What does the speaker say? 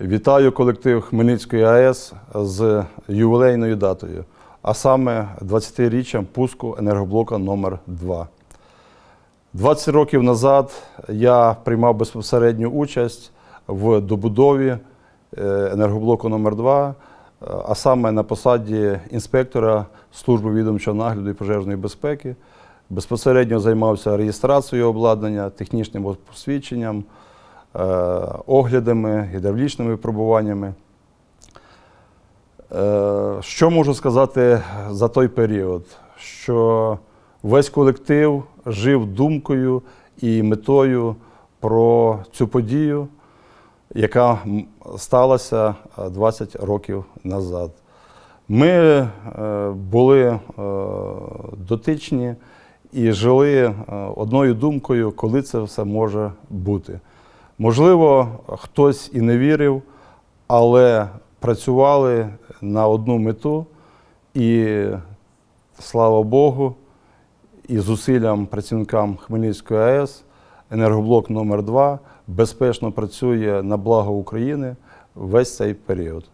Вітаю колектив Хмельницької АЕС з ювілейною датою, а саме 20-річчям пуску енергоблока номер 2 20 років назад я приймав безпосередню участь в добудові е, енергоблоку номер 2 а саме на посаді інспектора служби відомчого нагляду і пожежної безпеки. Безпосередньо займався реєстрацією обладнання, технічним посвідченням, е, оглядами, гідравлічними випробуваннями. Е, Що можу сказати за той період? Що весь колектив жив думкою і метою про цю подію, яка сталася е, 20 років назад. Ми е, були е, дотичні і жили е, одною думкою, коли це все може бути. Можливо, хтось і не вірив, але працювали на одну мету, і слава Богу, і зусиллям працівникам Хмельницької АЕС енергоблок номер 2 безпечно працює на благо України весь цей період.